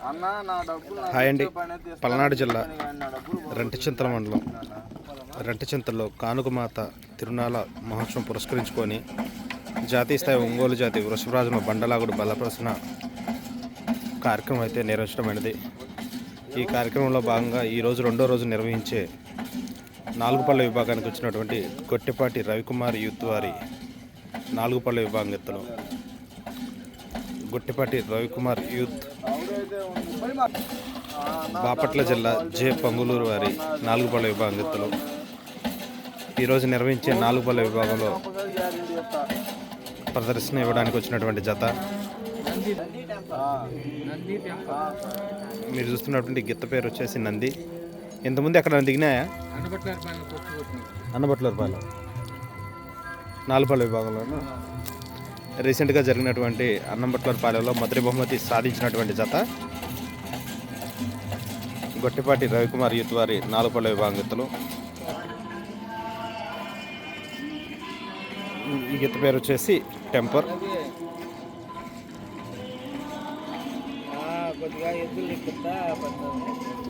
Hi అండి. పల్నాడు జిల్లా రెంటచింతల మండలం. రెంటచింతల్లో కానుకమాత తిరునాళ మహోత్సవం పురస్కరించుకొని జాతీయ స్థాయి ఒంగోలు జాతి వృషభరాజును బండలాగుడు బలపరిచిన కార్యక్రమం అయితే నిర్వహించడమైనది. ఈ కార్యక్రమంలో భాగంగా ఈరోజు రెండో రోజు నిర్వహించే నాలుగు పళ్ళ విభాగానికి వచ్చినటువంటి కొట్టిపాటి రవికుమార్ యూత్ వారి నాలుగు పళ్ళ విభాగం ఎత్తులు గుట్టిపాటి రవికుమార్ యూత్ బాపట్ల జిల్లా జే. పంగులూరు వారి నాలుగు పళ్ళ విభాగం ఎత్తులు ఈరోజు నిర్వహించే నాలుగు పళ్ళ విభాగంలో. ప్రదర్శన ఇవ్వడానికి వచ్చినటువంటి జత. మీరు చూస్తున్నటువంటి గిత్త పేరు వచ్చేసి నంది. ఇంతకుముందు ఎక్కడ దిగినాయా? అన్నబట్లూరుపాలెం నాలుపల్లి విభాగంలోను? రీసెంట్గా జరిగినటువంటి అన్నంబట్లూరుపాలెంలో మొదటి బహుమతి సాధించినటువంటి జత. గొట్టిపాటి రవికుమార్ యూత్ వారి నాలుగు పళ్ళ విభాగతులు ఈ పేరు వచ్చేసి టెంపర్. కొద్దిగా ఎద్దులు ఎక్కుతా పడుతుంది